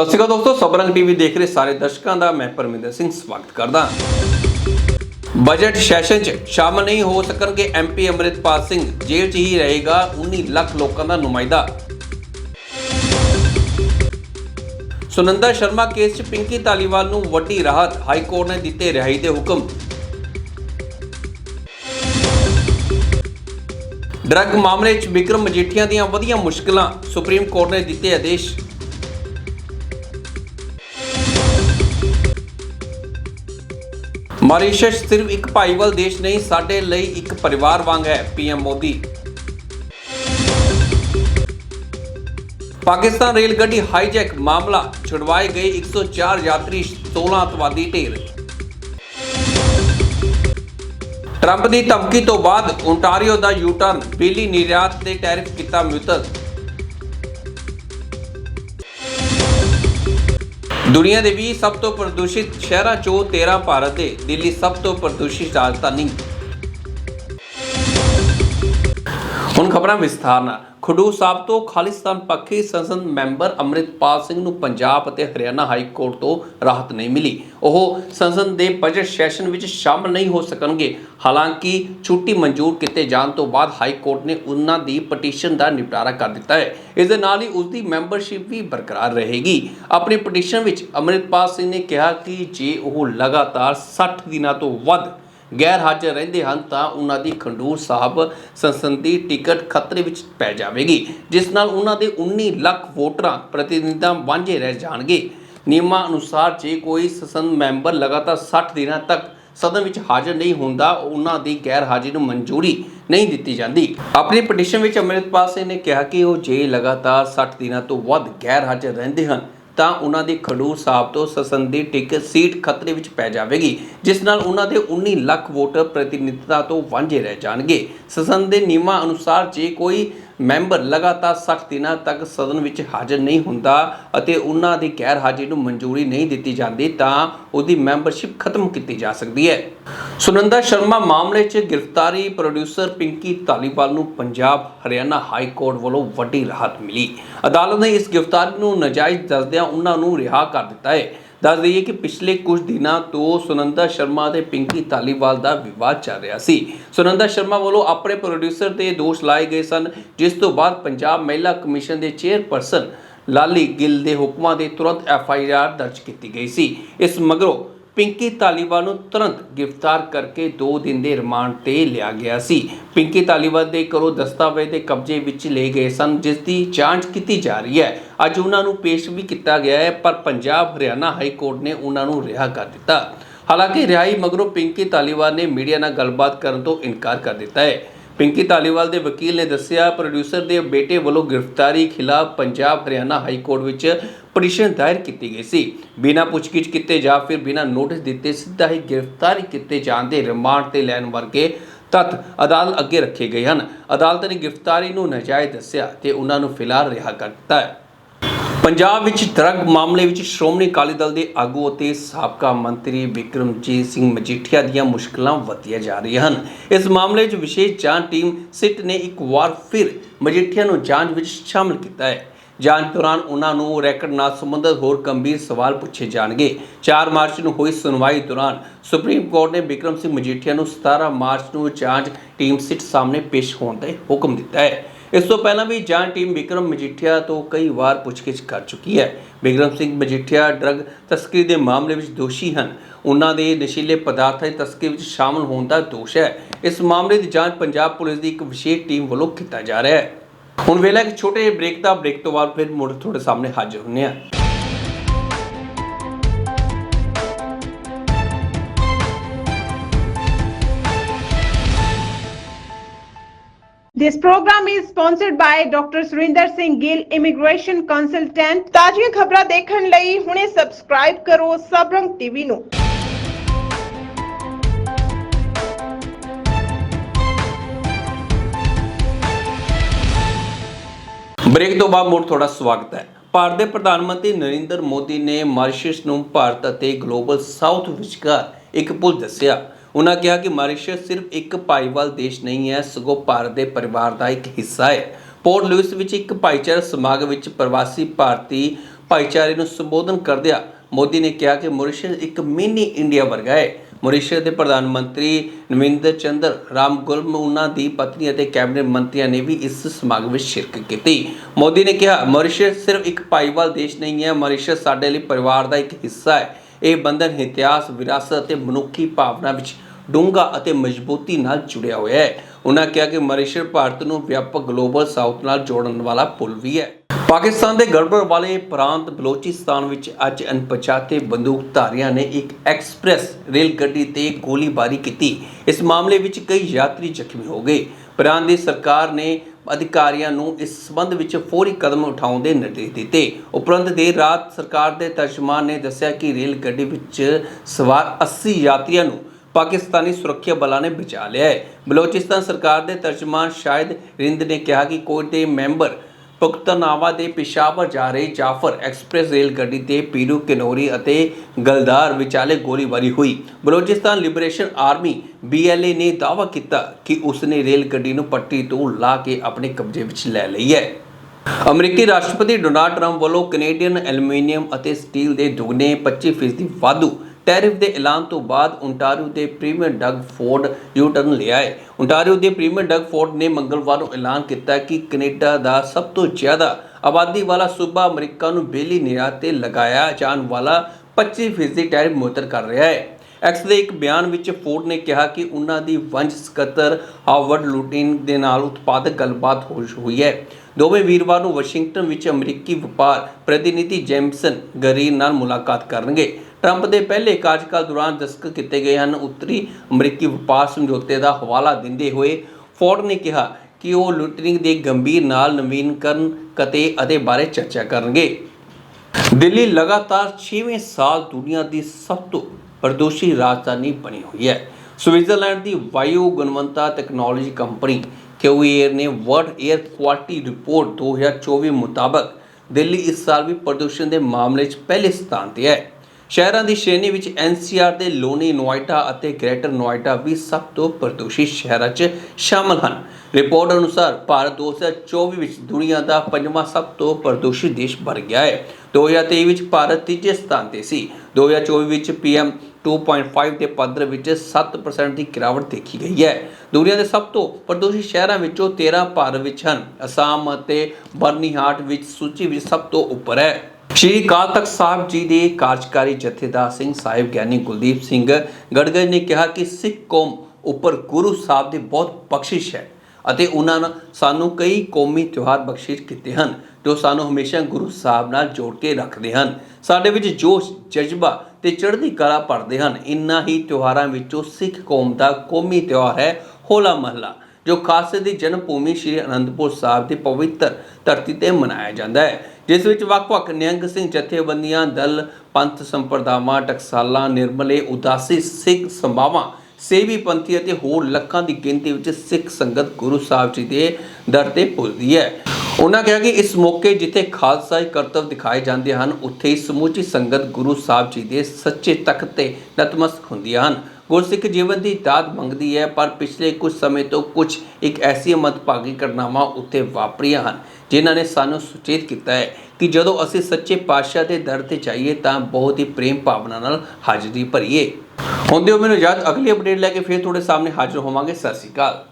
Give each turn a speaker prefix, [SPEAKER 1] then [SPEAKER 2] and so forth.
[SPEAKER 1] ਸਤਿ ਸ਼੍ਰੀ ਅਕਾਲ ਦੋਸਤੋ, ਸਬਰੰਗ ਟੀਵੀ ਦੇਖ ਰਹੇ ਸਾਰੇ ਦਰਸ਼ਕਾਂ ਦਾ ਮੈਂ ਪਰਮਿੰਦਰ ਸਿੰਘ ਸਵਾਗਤ ਕਰਦਾ। ਬਜਟ ਸੈਸ਼ਨ 'ਚ ਸ਼ਾਮਲ ਨਹੀਂ ਹੋ ਸਕਣਗੇ ਐਮਪੀ ਅੰਮ੍ਰਿਤਪਾਲ ਸਿੰਘ, ਜੇਲ੍ਹ 'ਚ ਹੀ ਰਹੇਗਾ 19 ਲੱਖ ਲੋਕਾਂ ਦਾ ਨੁਮਾਇੰਦਾ। ਸੁਨੰਦਾ ਸ਼ਰਮਾ ਕੇਸ 'ਚ ਪਿੰਕੀ ਧਾਲੀਵਾਲ ਨੂੰ ਵੱਡੀ ਰਾਹਤ, ਹਾਈ ਕੋਰਟ ਨੇ ਦਿੱਤੇ ਰਿਹਾਈ ਦੇ ਹੁਕਮ। ਡਰੱਗ ਮਾਮਲੇ 'ਚ ਵਿਕਰਮ ਮਜੀਠੀਆ ਦੀਆਂ ਵਧੀਆਂ ਮੁਸ਼ਕਲਾਂ, ਸੁਪਰੀਮ ਕੋਰਟ ਨੇ ਦਿੱਤੇ ਆਦੇਸ਼। ਮਾਰੀਸ਼ਸ ਸਿਰਫ ਇੱਕ ਭਾਈਵਾਲ ਦੇਸ਼ ਨਹੀਂ, ਸਾਡੇ ਲਈ ਇੱਕ ਪਰਿਵਾਰ ਵਾਂਗ ਹੈ ਪੀਐਮ ਮੋਦੀ। ਪਾਕਿਸਤਾਨ ਰੇਲ ਗੱਡੀ ਹਾਈਜੈਕ ਮਾਮਲਾ, ਛੁਡਵਾਏ ਗਏ 104 ਯਾਤਰੀ 16 ਅਤਵਾਦੀ ਢੇਰ। ਟਰੰਪ ਦੀ ਧਮਕੀ ਤੋਂ ਬਾਅਦ ਓਨਟਾਰੀਓ ਦਾ ਯੂ ਬਿਜਲੀ ਨਿਰਯਾਤ ਤੇ ਟੈਰਿਫ ਕੀਤਾ ਮੁਅੱਤਲ ਦੁਨੀਆ ਦੇ 20 ਸਭ ਤੋਂ ਪ੍ਰਦੂਸ਼ਿਤ ਸ਼ਹਿਰਾਂ ਚੋਂ 13 ਭਾਰਤ ਦੇ, ਦਿੱਲੀ ਸਭ ਤੋਂ ਪ੍ਰਦੂਸ਼ਿਤ ਰਾਜਧਾਨੀ। ਹੁਣ ਖਬਰਾਂ ਵਿਸਥਾਰ ਨਾਲ। ਖਡੂਰ ਸਾਹਿਬ ਤੋਂ ਖਾਲਿਸਤਾਨ ਪੱਖੀ ਸੰਸਦ ਮੈਂਬਰ ਅੰਮ੍ਰਿਤਪਾਲ ਸਿੰਘ ਨੂੰ ਪੰਜਾਬ ਅਤੇ ਹਰਿਆਣਾ ਹਾਈ ਕੋਰਟ ਤੋਂ ਰਾਹਤ ਨਹੀਂ ਮਿਲੀ। ਉਹ ਸੰਸਦ ਦੇ ਬਜਟ ਸੈਸ਼ਨ ਵਿੱਚ ਸ਼ਾਮਲ ਨਹੀਂ ਹੋ ਸਕਣਗੇ। ਹਾਲਾਂਕਿ ਛੁੱਟੀ ਮਨਜ਼ੂਰ ਕੀਤੇ ਜਾਣ ਤੋਂ ਬਾਅਦ ਹਾਈ ਕੋਰਟ ਨੇ ਉਹਨਾਂ ਦੀ ਪਟੀਸ਼ਨ ਦਾ ਨਿਪਟਾਰਾ ਕਰ ਦਿੱਤਾ ਹੈ। ਇਸ ਦੇ ਨਾਲ ਹੀ ਉਸ ਦੀ ਮੈਂਬਰਸ਼ਿਪ ਵੀ ਬਰਕਰਾਰ ਰਹੇਗੀ। ਆਪਣੀ ਪਟੀਸ਼ਨ ਵਿੱਚ ਅੰਮ੍ਰਿਤਪਾਲ ਸਿੰਘ ਨੇ ਕਿਹਾ ਕਿ ਜੇ ਉਹ ਲਗਾਤਾਰ 60 ਦਿਨਾਂ ਤੋਂ ਵੱਧ ਗੈਰ ਹਾਜ਼ਰ ਰਹਿੰਦੇ ਹਨ ਤਾਂ ਉਹਨਾਂ ਦੀ ਖੰਡੂਰ ਸਾਹਿਬ ਸੰਸਦੀ ਟਿਕਟ ਖਤਰੇ ਵਿੱਚ ਪੈ ਜਾਵੇਗੀ, ਜਿਸ ਨਾਲ ਉਹਨਾਂ ਦੇ 19 ਲੱਖ ਵੋਟਰਾਂ ਪ੍ਰਤੀਨਿਧਾਂ ਵਾਂਝੇ ਰਹਿ ਜਾਣਗੇ। ਨਿਯਮਾਂ ਅਨੁਸਾਰ ਜੇ ਕੋਈ ਸੰਸਦ ਮੈਂਬਰ ਲਗਾਤਾਰ 60 ਦਿਨਾਂ ਤੱਕ ਸਦਨ ਵਿੱਚ ਹਾਜ਼ਰ ਨਹੀਂ ਹੁੰਦਾ, ਉਹਨਾਂ ਦੀ ਗੈਰ ਹਾਜ਼ਰੀ ਨੂੰ ਮਨਜ਼ੂਰੀ ਨਹੀਂ ਦਿੱਤੀ ਜਾਂਦੀ। ਆਪਣੀ ਪਟੀਸ਼ਨ ਵਿੱਚ ਅੰਮ੍ਰਿਤਪਾਲ ਸਿੰਘ ਨੇ ਕਿਹਾ ਕਿ ਉਹ ਜੇ ਲਗਾਤਾਰ 60 ਦਿਨਾਂ ਤੋਂ ਵੱਧ ਗੈਰ ਹਾਜ਼ਰ ਰਹਿੰਦੇ ਹਨ ਤਾਂ ਉਹਨਾਂ ਦੀ ਖਡੂਰ ਸਾਹਿਬ ਤੋਂ ਸੰਸਦੀ ਟਿਕਟ ਸੀਟ ਖਤਰੇ ਵਿੱਚ ਪੈ ਜਾਵੇਗੀ, ਜਿਸ ਨਾਲ ਉਹਨਾਂ ਦੇ 19 ਲੱਖ ਵੋਟਰ ਪ੍ਰਤੀਨਿਧਤਾ ਤੋਂ ਵਾਂਝੇ ਰਹਿ ਜਾਣਗੇ। ਸੰਸਦ ਦੇ ਨਿਯਮਾਂ ਅਨੁਸਾਰ ਜੇ ਕੋਈ ਮੈਂਬਰ ਲਗਾਤਾਰ 60 ਦਿਨਾਂ ਤੱਕ ਸਦਨ ਵਿੱਚ ਹਾਜ਼ਰ ਨਹੀਂ ਹੁੰਦਾ ਅਤੇ ਉਹਨਾਂ ਦੀ ਗੈਰ ਹਾਜ਼ਰੀ ਨੂੰ ਮਨਜ਼ੂਰੀ ਨਹੀਂ ਦਿੱਤੀ ਜਾਂਦੀ, ਤਾਂ ਉਹਦੀ ਮੈਂਬਰਸ਼ਿਪ ਖਤਮ ਕੀਤੀ ਜਾ ਸਕਦੀ ਹੈ। ਸੁਨੰਦਾ ਸ਼ਰਮਾ ਮਾਮਲੇ 'ਚ ਗ੍ਰਿਫਤਾਰੀ ਪ੍ਰੋਡਿਊਸਰ ਪਿੰਕੀ ਧਾਲੀਵਾਲ ਨੂੰ ਪੰਜਾਬ ਹਰਿਆਣਾ ਹਾਈ ਕੋਰਟ ਵੱਲੋਂ ਵੱਡੀ ਰਾਹਤ ਮਿਲੀ। ਅਦਾਲਤ ਨੇ ਇਸ ਗ੍ਰਿਫਤਾਰੀ ਨੂੰ ਨਾਜਾਇਜ਼ ਦੱਸਦਿਆਂ ਉਹਨਾਂ ਨੂੰ ਰਿਹਾ ਕਰ ਦਿੱਤਾ ਹੈ। ਦੱਸ ਦਈਏ ਕਿ ਪਿਛਲੇ ਕੁਝ ਦਿਨਾਂ ਤੋਂ ਸੁਨੰਦਾ ਸ਼ਰਮਾ ਤੇ ਪਿੰਕੀ ਧਾਲੀਵਾਲ ਦਾ ਵਿਵਾਦ ਚੱਲ ਰਿਹਾ ਸੀ। ਸੁਨੰਦਾ ਸ਼ਰਮਾ ਵੱਲੋਂ ਆਪਣੇ ਪ੍ਰੋਡਿਊਸਰ ਤੇ ਦੋਸ਼ ਲਾਏ ਗਏ ਸਨ, ਜਿਸ ਤੋਂ ਬਾਅਦ ਪੰਜਾਬ ਮਹਿਲਾ ਕਮਿਸ਼ਨ ਦੇ ਚੇਅਰਪਰਸਨ ਲਾਲੀ ਗਿੱਲ ਦੇ ਹੁਕਮਾਂ ਦੇ ਤੁਰੰਤ ਐਫ ਆਈ ਆਰ ਦਰਜ ਕੀਤੀ ਗਈ ਸੀ। ਇਸ ਮਗਰੋਂ ਪਿੰਕੀ ਤਾਲੀਵਾਲ ਨੂੰ ਤੁਰੰਤ ਗ੍ਰਿਫਤਾਰ ਕਰਕੇ 2 ਦਿਨ ਦੇ ਰਿਮਾਂਡ ਤੇ ਲਿਆ ਗਿਆ ਸੀ। ਪਿੰਕੀ ਤਾਲੀਵਾਲ ਦੇ ਘਰੋਂ ਦਸਤਾਵੇਜ਼ ਦੇ ਕਬਜ਼ੇ ਵਿੱਚ ਲਏ ਗਏ ਸਨ, ਜਿਸ ਦੀ ਜਾਂਚ ਕੀਤੀ ਜਾ ਰਹੀ ਹੈ। ਅੱਜ ਉਹਨਾਂ ਨੂੰ ਪੇਸ਼ ਵੀ ਕੀਤਾ ਗਿਆ ਹੈ, ਪਰ ਪੰਜਾਬ ਹਰਿਆਣਾ ਹਾਈ ਕੋਰਟ ਨੇ ਉਹਨਾਂ ਨੂੰ ਰਿਹਾ ਕਰ ਦਿੱਤਾ। ਹਾਲਾਂਕਿ ਰਿਹਾਈ ਮਗਰੋਂ ਪਿੰਕੀ ਤਾਲੀਵਾਲ ਨੇ ਮੀਡੀਆ ਨਾਲ ਗੱਲਬਾਤ ਕਰਨ ਤੋਂ ਇਨਕਾਰ ਕਰ ਦਿੱਤਾ ਹੈ। ਪਿੰਕੀ ਧਾਲੀਵਾਲ ਦੇ ਵਕੀਲ ਨੇ ਦੱਸਿਆ ਪ੍ਰੋਡਿਊਸਰ ਦੇ ਬੇਟੇ ਵੱਲੋਂ ਗ੍ਰਿਫਤਾਰੀ ਖਿਲਾਫ ਪੰਜਾਬ ਹਰਿਆਣਾ ਹਾਈ ਕੋਰਟ ਵਿੱਚ ਪਟੀਸ਼ਨ ਦਾਇਰ ਕੀਤੀ ਗਈ ਸੀ। ਬਿਨਾਂ ਪੁੱਛਗਿੱਛ ਕੀਤੇ ਜਾਂ ਫਿਰ ਬਿਨਾਂ ਨੋਟਿਸ ਦਿੱਤੇ ਸਿੱਧਾ ਹੀ ਗ੍ਰਿਫਤਾਰੀ ਕੀਤੇ ਜਾਣ ਦੇ ਰਿਮਾਂਡ ਤੇ ਲੈਣ ਵਰਗੇ ਤੱਥ ਅਦਾਲਤ ਅੱਗੇ ਰੱਖੇ ਗਏ ਹਨ। ਅਦਾਲਤ ਨੇ ਗ੍ਰਿਫਤਾਰੀ ਨੂੰ ਨਾਜਾਇਜ਼ ਦੱਸਿਆ ਤੇ ਉਹਨਾਂ ਨੂੰ ਫਿਲਹਾਲ ਰਿਹਾ ਕਰ ਦਿੱਤਾ ਹੈ। ਪੰਜਾਬ ਵਿੱਚ ਡਰੱਗ ਮਾਮਲੇ ਵਿੱਚ ਸ਼੍ਰੋਮਣੀ ਅਕਾਲੀ ਦਲ ਦੇ ਆਗੂ ਅਤੇ ਸਾਬਕਾ ਮੰਤਰੀ ਵਿਕਰਮਜੀਤ ਸਿੰਘ ਮਜੀਠੀਆ ਦੀਆਂ ਮੁਸ਼ਕਲਾਂ ਵਧੀਆਂ ਜਾ ਰਹੀਆਂ ਹਨ। ਇਸ ਮਾਮਲੇ 'ਚ ਵਿਸ਼ੇਸ਼ ਜਾਂਚ ਟੀਮ ਸਿੱਟ ਨੇ ਇੱਕ ਵਾਰ ਫਿਰ ਮਜੀਠੀਆ ਨੂੰ ਜਾਂਚ ਵਿੱਚ ਸ਼ਾਮਲ ਕੀਤਾ ਹੈ। ਜਾਂਚ ਦੌਰਾਨ ਉਹਨਾਂ ਨੂੰ ਰੈਕਟ ਨਾਲ ਸੰਬੰਧਿਤ ਹੋਰ ਗੰਭੀਰ ਸਵਾਲ ਪੁੱਛੇ ਜਾਣਗੇ। 4 ਮਾਰਚ ਨੂੰ ਹੋਈ ਸੁਣਵਾਈ ਦੌਰਾਨ ਸੁਪਰੀਮ ਕੋਰਟ ਨੇ ਵਿਕਰਮ ਸਿੰਘ ਮਜੀਠੀਆ ਨੂੰ 17 ਮਾਰਚ ਨੂੰ ਜਾਂਚ ਟੀਮ ਸਿੱਟ ਸਾਹਮਣੇ ਪੇਸ਼ ਹੋਣ ਦਾ ਹੁਕਮ ਦਿੱਤਾ ਹੈ। ਇਸ ਤੋਂ ਪਹਿਲਾਂ ਵੀ ਜਾਂਚ ਟੀਮ ਵਿਕਰਮ ਮਜੀਠੀਆ ਤੋਂ ਕਈ ਵਾਰ ਪੁੱਛਗਿੱਛ ਕਰ ਚੁੱਕੀ ਹੈ। ਵਿਕਰਮ ਸਿੰਘ ਮਜੀਠੀਆ ਡਰੱਗ ਤਸਕਰੀ ਦੇ ਮਾਮਲੇ ਵਿੱਚ ਦੋਸ਼ੀ ਹਨ। ਉਹਨਾਂ ਦੇ ਨਸ਼ੀਲੇ ਪਦਾਰਥਾਂ ਦੀ ਤਸਕਰੀ ਵਿੱਚ ਸ਼ਾਮਲ ਹੋਣ ਦਾ ਦੋਸ਼ ਹੈ। ਇਸ ਮਾਮਲੇ ਦੀ ਜਾਂਚ ਪੰਜਾਬ ਪੁਲਿਸ ਦੀ ਇੱਕ ਵਿਸ਼ੇਸ਼ ਟੀਮ ਵੱਲੋਂ ਕੀਤਾ ਜਾ ਰਿਹਾ ਹੈ। ਹੁਣ ਵੇਲੇ ਇੱਕ ਛੋਟੇ ਜਿਹੇ ਬ੍ਰੇਕ ਦਾ ਬ੍ਰੇਕ ਤੋਂ ਬਾਅਦ ਫਿਰ ਮੁੜ ਤੁਹਾਡੇ ਸਾਹਮਣੇ ਹਾਜ਼ਰ ਹੁੰਨੇ ਆ
[SPEAKER 2] This program is sponsored by Dr. Surinder Singh Gill, Immigration Consultant. ਤਾਜ਼ੀਆਂ ਖਬਰਾਂ ਦੇਖਣ ਲਈ ਹੁਣੇ ਸਬਸਕ੍ਰਾਈਬ ਕਰੋ ਸਬਰੰਗ ਟੀਵੀ ਨੂੰ।
[SPEAKER 1] ਬ੍ਰੇਕ ਤੋਂ ਬਾਅਦ ਮੁੜ ਤੁਹਾਡਾ ਸਵਾਗਤ ਹੈ। ਭਾਰਤ ਦੇ ਪ੍ਰਧਾਨ ਮੰਤਰੀ ਨਰਿੰਦਰ ਮੋਦੀ ਨੇ ਮਾਰੀਸ਼ਸ ਨੂੰ ਭਾਰਤ ਅਤੇ ਗਲੋਬਲ ਸਾਊਥ ਵਿਚਕਾਰ ਇੱਕ ਪੁਲ ਦੱਸਿਆ। ਉਹਨਾਂ ਕਿਹਾ ਕਿ ਮਾਰੀਸ਼ਸ ਸਿਰਫ ਇੱਕ ਭਾਈਵਾਲ ਦੇਸ਼ ਨਹੀਂ ਹੈ, ਸਗੋਂ ਭਾਰਤ ਦੇ ਪਰਿਵਾਰ ਦਾ ਇੱਕ ਹਿੱਸਾ ਹੈ। ਪੋਰਟ ਲੂਇਸ ਵਿੱਚ ਇੱਕ ਭਾਈਚਾਰਾ ਸਮਾਗਮ ਵਿੱਚ ਪ੍ਰਵਾਸੀ ਭਾਰਤੀ ਭਾਈਚਾਰੇ ਨੂੰ ਸੰਬੋਧਨ ਕਰਦਿਆਂ ਮੋਦੀ ਨੇ ਕਿਹਾ ਕਿ ਮੌਰੀਸ਼ੀਅਸ ਇੱਕ ਮਿਨੀ ਇੰਡੀਆ ਵਰਗਾ ਹੈ। ਮੌਰੀਸ਼ੀਅਸ ਦੇ ਪ੍ਰਧਾਨ ਮੰਤਰੀ ਨਵਿੰਦਰ ਚੰਦਰ ਰਾਮਗੁਲਮ ਉਹਨਾਂ ਦੀ ਪਤਨੀ ਅਤੇ ਕੈਬਨਿਟ ਮੰਤਰੀਆਂ ਨੇ ਵੀ ਇਸ ਸਮਾਗਮ ਵਿੱਚ ਸ਼ਿਰਕਤ ਕੀਤੀ। ਮੋਦੀ ਨੇ ਕਿਹਾ ਮੌਰੀਸ਼ੀਅਸ ਸਿਰਫ ਇੱਕ ਭਾਈਵਾਲ ਦੇਸ਼ ਨਹੀਂ ਹੈ ਮੌਰੀਸ਼ੀਅਸ ਸਾਡੇ ਲਈ ਪਰਿਵਾਰ ਦਾ ਇੱਕ ਹਿੱਸਾ ਹੈ। ਇਹ ਬੰਧਨ ਇਤਿਹਾਸ, ਵਿਰਾਸਤ ਅਤੇ ਮਨੁੱਖੀ ਭਾਵਨਾ ਵਿੱਚ ਡੂੰਘਾ ਅਤੇ ਮਜ਼ਬੂਤੀ ਨਾਲ ਜੁੜਿਆ ਹੋਇਆ ਹੈ। ਉਹਨਾਂ ਕਿਹਾ ਕਿ ਮੌਰੀਸ਼ੀਅਸ ਭਾਰਤ ਨੂੰ ਵਿਆਪਕ ਗਲੋਬਲ ਸਾਊਥ ਨਾਲ ਜੋੜਨ ਵਾਲਾ ਪੁਲ ਵੀ ਹੈ। ਪਾਕਿਸਤਾਨ ਦੇ ਗੜਬੜ ਵਾਲੇ ਪ੍ਰਾਂਤ ਬਲੋਚਿਸਤਾਨ ਵਿੱਚ ਅੱਜ ਅਣਪਛਾਤੇ ਬੰਦੂਕਧਾਰੀਆਂ ਨੇ ਇੱਕ ਐਕਸਪ੍ਰੈਸ ਰੇਲ ਗੱਡੀ ਤੇ ਗੋਲੀਬਾਰੀ ਕੀਤੀ। ਇਸ ਮਾਮਲੇ ਵਿੱਚ ਕਈ ਯਾਤਰੀ ਜ਼ਖਮੀ ਹੋ ਗਏ। ਪ੍ਰਾਂਤ ਦੀ ਸਰਕਾਰ ਨੇ ਅਧਿਕਾਰੀਆਂ ਨੂੰ ਇਸ ਸਬੰਧ ਵਿੱਚ ਫੌਰੀ ਕਦਮ ਉਠਾਉਣ ਦੇ ਨਿਰਦੇਸ਼ ਦਿੱਤੇ। ਉਪਰੰਤ ਦੇਰ ਰਾਤ ਸਰਕਾਰ ਦੇ ਤਰਜਮਾਨ ਨੇ ਦੱਸਿਆ ਕਿ ਰੇਲ ਗੱਡੀ ਵਿੱਚ ਸਵਾਰ 80 ਯਾਤਰੀਆਂ ਨੂੰ ਪਾਕਿਸਤਾਨੀ ਸੁਰੱਖਿਆ ਬਲਾਂ ਨੇ ਬਚਾ ਲਿਆ ਹੈ। ਬਲੋਚਿਸਤਾਨ ਸਰਕਾਰ ਦੇ ਤਰਜਮਾਨ ਸ਼ਾਹਿਦ ਰਿੰਦ ਨੇ ਕਿਹਾ ਕਿ ਕੋਰਟ ਦੇ ਮੈਂਬਰ ਪੁਖਤਨਾਵਾ ਦੇ ਪਿਸ਼ਾਵਰ ਜਾ ਰਹੇ ਜਾਫਰ ਐਕਸਪ੍ਰੈਸ ਰੇਲ ਗੱਡੀ ਤੇ ਪੀਰੂ ਕਿਨੋਰੀ ਅਤੇ ਗਲਦਾਰ ਵਿਚਾਲੇ ਗੋਲੀਬਾਰੀ ਹੋਈ। ਬਲੋਚਿਸਤਾਨ ਲਿਬਰੇਸ਼ਨ ਆਰਮੀ BLA ਨੇ ਦਾਅਵਾ ਕੀਤਾ ਕਿ ਉਸਨੇ ਰੇਲ ਗੱਡੀ ਨੂੰ ਪੱਟੀ ਤੋਂ ਲਾ ਕੇ ਆਪਣੇ ਕਬਜ਼ੇ ਵਿੱਚ ਲੈ ਲਈ ਹੈ। ਅਮਰੀਕੀ ਰਾਸ਼ਟਰਪਤੀ ਡੋਨਾਲਡ ਟਰੰਪ ਵੱਲੋਂ ਕੈਨੇਡੀਅਨ ਐਲੂਮੀਨੀਅਮ ਅਤੇ ਸਟੀਲ ਦੇ ਦੁੱਗਣੇ 25% ਵਾਧੂ ਟੈਰਿਫ ਦੇ ਐਲਾਨ ਤੋਂ ਬਾਅਦ ਓਨਟਾਰੀਓ ਦੇ premier Doug Ford U turn ਲਿਆ ਹੈ ਓਨਟਾਰੀਓ ਦੇ ਪ੍ਰੀਮੀਅਰ ਡਗ ਫੋਰਡ ਨੇ ਮੰਗਲਵਾਰ ਨੂੰ ਐਲਾਨ ਕੀਤਾ ਕਿ ਕੈਨੇਡਾ ਦਾ ਸਭ ਤੋਂ ਜ਼ਿਆਦਾ ਆਬਾਦੀ ਵਾਲਾ ਸੂਬਾ ਅਮਰੀਕਾ ਨੂੰ ਬੇਲੀ ਨਿਰਯਾਤ ਤੇ ਲਗਾਇਆ ਜਾਣ ਵਾਲਾ 25% ਟੈਰਿਫ ਮੁਅੱਤਲ ਕਰ ਰਿਹਾ ਹੈ। ਐਕਸ ਦੇ ਇੱਕ ਬਿਆਨ ਵਿੱਚ ਫੋਰਡ ਨੇ ਕਿਹਾ ਕਿ ਉਹਨਾਂ ਦੀ ਵੰਜ ਸਕੱਤਰ ਹਾਵਰਡ ਲੂਟਿਨ ਦੇ ਨਾਲ ਉਤਪਾਦਕ ਗੱਲਬਾਤ ਹੋਈ ਹੈ। ਦੋਵੇਂ ਵੀਰਵਾਰ ਨੂੰ ਵਾਸ਼ਿੰਗਟਨ ਵਿੱਚ ਅਮਰੀਕੀ ਵਪਾਰ ਪ੍ਰਤੀਨਿਧੀ ਜੈਮਸਨ ਗਰੀਨ ਨਾਲ ਮੁਲਾਕਾਤ ਕਰਨਗੇ। ਟਰੰਪ ਦੇ ਪਹਿਲੇ ਕਾਰਜਕਾਲ ਦੌਰਾਨ ਦਸਤਖਤ ਕੀਤੇ ਗਏ ਹਨ। ਉੱਤਰੀ ਅਮਰੀਕੀ ਵਪਾਰ ਸਮਝੌਤੇ ਦਾ ਹਵਾਲਾ ਦਿੰਦੇ ਹੋਏ ਫੋਰਡ ਨੇ ਕਿਹਾ ਕਿ ਉਹ ਲੁਟਰਿੰਗ ਦੇ ਗੰਭੀਰ ਨਾਲ ਨਵੀਨਕਰਨ ਕਤੇ ਅਤੇ ਬਾਰੇ ਚਰਚਾ ਕਰਨਗੇ। ਦਿੱਲੀ ਲਗਾਤਾਰ 6ਵੇਂ ਸਾਲ ਦੁਨੀਆ ਦੀ ਸਭ ਤੋਂ ਪ੍ਰਦੂਸ਼ੀ ਰਾਜਧਾਨੀ ਬਣੀ ਹੋਈ ਹੈ। ਸਵਿਟਜ਼ਰਲੈਂਡ ਦੀ ਵਾਯੂ ਗੁਣਵੱਤਾ ਟੈਕਨੋਲੋਜੀ ਕੰਪਨੀ ਕਿਊਏਅਰ ਨੇ ਵਰਲਡ 에ਅਰ ਕੁਆਲਿਟੀ ਰਿਪੋਰਟ 2024 ਮੁਤਾਬਕ ਦਿੱਲੀ ਇਸ ਸਾਲ ਵੀ ਪ੍ਰਦੂਸ਼ਣ ਦੇ ਮਾਮਲੇ 'ਚ ਪਹਿਲੇ ਸਥਾਨ ਤੇ ਹੈ। ਸ਼ਹਿਰਾਂ ਦੀ ਸ਼੍ਰੇਣੀ ਵਿੱਚ ਐਨਸੀਆਰ ਦੇ ਲੋਨੀ ਨੋਇਟਾ ਅਤੇ ਗ੍ਰੇਟਰ ਨੋਇਡਾ ਵੀ ਸਭ ਤੋਂ ਪ੍ਰਦੂਸ਼ਿਤ ਸ਼ਹਿਰਾਂ 'ਚ ਸ਼ਾਮਲ ਹਨ। ਰਿਪੋਰਟ ਅਨੁਸਾਰ ਭਾਰਤ 2024 ਵਿੱਚ ਦੁਨੀਆ ਦਾ ਪੰਜਵਾਂ ਸਭ ਤੋਂ ਪ੍ਰਦੂਸ਼ਿਤ ਦੇਸ਼ ਬਣ ਗਿਆ ਹੈ। 2023 ਵਿੱਚ ਭਾਰਤ ਤੀਜੇ ਸਥਾਨ ਤੇ ਸੀ। 2024 ਵਿੱਚ ਪੀਐਮ 2.5 ਦੇ ਪੱਧਰ ਵਿੱਚ 7% ਦੀ ਗਿਰਾਵਟ ਦੇਖੀ ਗਈ ਹੈ। ਦੁਨੀਆ ਦੇ ਸਭ ਤੋਂ ਪ੍ਰਦੂਸ਼ਿਤ ਸ਼ਹਿਰਾਂ ਵਿੱਚੋਂ 13 ਭਾਰਤ ਵਿੱਚ ਹਨ। ਅਸਾਮ ਅਤੇ ਬਰਨੀਹਾਟ ਵਿੱਚ ਸੂਚੀ ਵਿੱਚ ਸਭ ਤੋਂ ਉੱਪਰ ਹੈ। ਸ਼੍ਰੀ ਅਕਾਲ ਤਖਤ ਸਾਹਿਬ ਜੀ ਦੇ ਕਾਰਜਕਾਰੀ ਜਥੇਦਾਰ ਸਿੰਘ ਸਾਹਿਬ ਗਿਆਨੀ ਕੁਲਦੀਪ ਸਿੰਘ ਗੜਗੜ ਨੇ ਕਿਹਾ ਕਿ ਸਿੱਖ ਕੌਮ ਉੱਪਰ ਗੁਰੂ ਸਾਹਿਬ ਦੀ ਬਹੁਤ ਬਖਸ਼ਿਸ਼ ਹੈ ਅਤੇ ਉਹਨਾਂ ਨੇ ਸਾਨੂੰ ਕਈ ਕੌਮੀ ਤਿਉਹਾਰ ਬਖਸ਼ਿਸ਼ ਕੀਤੇ ਹਨ ਜੋ ਸਾਨੂੰ ਹਮੇਸ਼ਾ ਗੁਰੂ ਸਾਹਿਬ ਨਾਲ ਜੋੜ ਕੇ ਰੱਖਦੇ ਹਨ। ਸਾਡੇ ਵਿੱਚ ਜੋਸ਼, ਜਜ਼ਬਾ ਤੇ ਚੜ੍ਹਦੀ ਕਲਾ ਭਰਦੇ ਹਨ। ਇਨ੍ਹਾਂ ਹੀ ਤਿਉਹਾਰਾਂ ਵਿੱਚੋਂ ਸਿੱਖ ਕੌਮ ਦਾ ਕੌਮੀ ਤਿਉਹਾਰ ਹੈ, ਹੋਲਾ ਮਹੱਲਾ। ਜੋ ਖਾਲਸੇ ਦੀ ਜਨਮ ਭੂਮੀ ਸ੍ਰੀ ਅਨੰਦਪੁਰ ਸਾਹਿਬ ਦੀ ਪਵਿੱਤਰ ਧਰਤੀ ਤੇ ਮਨਾਇਆ ਜਾਂਦਾ ਹੈ, ਜਿਸ ਵਿੱਚ ਵੱਖ-ਵੱਖ ਨਿਹੰਗ ਸਿੰਘ ਜਥੇਬੰਦੀਆਂ, ਦਲ, ਪੰਥ ਸੰਪਰਦਾਵਾਂ, ਟਕਸਾਲਾਂ, ਨਿਰਮਲੇ, ਉਦਾਸੀ ਸਿੱਖ ਸੰਭਾਵਾਂ, ਸੇਵੀ ਪੰਥੀ ਅਤੇ ਹੋਰ ਲੱਖਾਂ ਦੀ ਗਿਣਤੀ ਵਿੱਚ ਸਿੱਖ ਸੰਗਤ ਗੁਰੂ ਸਾਹਿਬ ਜੀ ਦੇ ਦਰ ਤੇ ਪੁੱਜਦੀ ਹੈ। ਉਹਨਾਂ ਕਿਹਾ ਕਿ ਇਸ ਮੌਕੇ ਜਿੱਥੇ ਖਾਲਸਾਈ ਕਰਤੱਵ ਦਿਖਾਏ ਜਾਂਦੇ ਹਨ, ਉੱਥੇ ਹੀ ਸਮੁੱਚੀ ਸੰਗਤ ਗੁਰੂ ਸਾਹਿਬ ਜੀ ਦੇ ਸੱਚੇ ਤਖਤ ਤੇ ਨਤਮਸਤਕ ਹੁੰਦੀਆਂ ਹਨ। ਗੁਰਸਿੱਖ ਜੀਵਨ ਦੀ ਦਾਤ ਮੰਗਦੀ ਹੈ, ਪਰ ਪਿਛਲੇ ਕੁਝ ਸਮੇਂ ਤੋਂ ਕੁਝ ਇੱਕ ਐਸੀ ਮੰਦਭਾਗੀ ਘਟਨਾਵਾਂ ਉੱਤੇ ਵਾਪਰੀਆਂ ਹਨ, ਜਿਨ੍ਹਾਂ ਨੇ ਸਾਨੂੰ ਸੁਚੇਤ ਕੀਤਾ ਹੈ ਕਿ ਜਦੋਂ ਅਸੀਂ ਸੱਚੇ ਪਾਤਸ਼ਾਹ ਦੇ ਦਰ ਤੇ ਜਾਈਏ ਤਾਂ ਬਹੁਤ ਹੀ ਪ੍ਰੇਮ ਭਾਵਨਾ ਨਾਲ ਹਾਜ਼ਰੀ ਭਰੀਏ। ਹੁੰਦੇ ਹੋ ਮੈਨੂੰ ਯਾਦ, ਅਗਲੀ ਅਪਡੇਟ ਲੈ ਕੇ ਫਿਰ ਤੁਹਾਡੇ ਸਾਹਮਣੇ ਹਾਜ਼ਰ ਹੋਵਾਂਗੇ। ਸਤਿ ਸ਼੍ਰੀ ਅਕਾਲ।